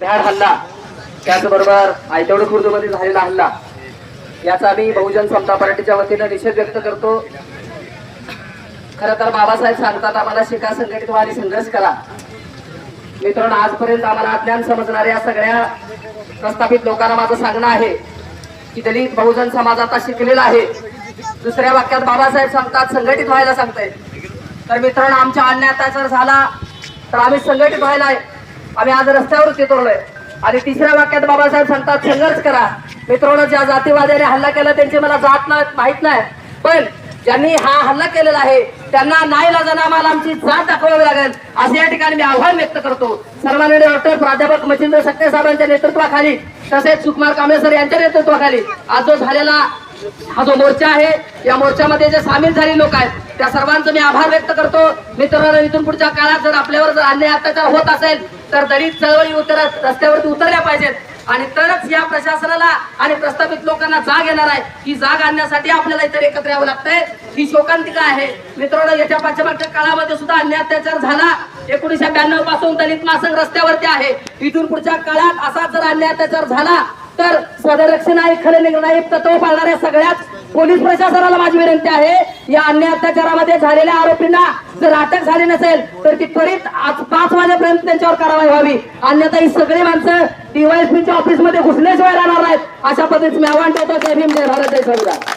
भ्याड हल्ला. त्याचबरोबर आयतेवड खुर्दमध्ये झालेला हल्ला. याचा आम्ही बहुजन समता पार्टीच्या वतीनं निषेध व्यक्त करतो. खर तर बाबासाहेब सांगतात आम्हाला शिका संघटित व्हा आणि संघर्ष करा. मित्रांनो आजपर्यंत आम्हाला अज्ञान समजणाऱ्या सगळ्या प्रस्थापित लोकांना माझं सांगणं आहे की दलित बहुजन समाज आता शिकलेला आहे. दुसऱ्या वाक्यात बाबासाहेब सांगतात संघटित व्हायला सांगताय तर मित्रांनो आमच्या अन्याय अत्याचार झाला तर आम्ही संघटित व्हायला आहे. आम्ही आज रस्त्यावर उतरलोय आणि तिसऱ्या वाक्यात बाबासाहेब सांगतात संघर्ष करा. मित्रांनो ज्या जातीवाद्याने हल्ला केला त्यांची मला जात नाही माहीत नाही. पण ज्यांनी हा हल्ला केलेला आहे त्यांना नाही लागणं आम्हाला आमची जात दाखवावी लागेल. असे या ठिकाणी मी आव्हान व्यक्त करतो. सर्वांनी डॉक्टर प्राध्यापक मच्छिंद्र सक्ते साहेबांच्या नेतृत्वाखाली तसेच सुकुमार कांबळे सर यांच्या नेतृत्वाखाली आज जो झालेला हा जो मोर्चा आहे या मोर्चामध्ये जे सामील झाले लोक आहेत त्या सर्वांचं मी आभार व्यक्त करतो. मित्रांनो इथून पुढच्या काळात जर आपल्यावर जर अन्याय अत्याचार होत असेल तर दलित चळवळी उतर रस्त्यावरती उतरल्या पाहिजेत. आणि तरच या प्रशासनाला आणि प्रस्थापित लोकांना जाग येणार आहे. ही जाग आणण्यासाठी आपल्याला इतर एकत्र यावं लागतंय. ही शोकांतिका आहे. मित्रांनो याच्या पाठ्यमागच्या काळामध्ये सुद्धा अन्याय अत्याचार झाला. एकोणीशे ब्याण्णवपासून दलित महासंघ रस्त्यावरती आहे. इथून पुढच्या काळात असा जर अन्याय अत्याचार झाला तर स्वदरक्षण आहे खरे निर्णायक तत्व पाळणाऱ्या सगळ्याच पोलीस प्रशासनाला माझी विनंती आहे. या अन्य अत्याचारामध्ये झालेल्या आरोपींना जर अटक झाली नसेल तर ती त्वरित आज पाच वाजेपर्यंत त्यांच्यावर कारवाई व्हावी. अन्यथा ही सगळी माणसं डीवायएसपीच्या ऑफिसमध्ये घुसल्याशिवाय राहणार आहेत अशा पद्धतीचं मी आव्हान ठेवतो. जय भीम जय भारत जय संविधान.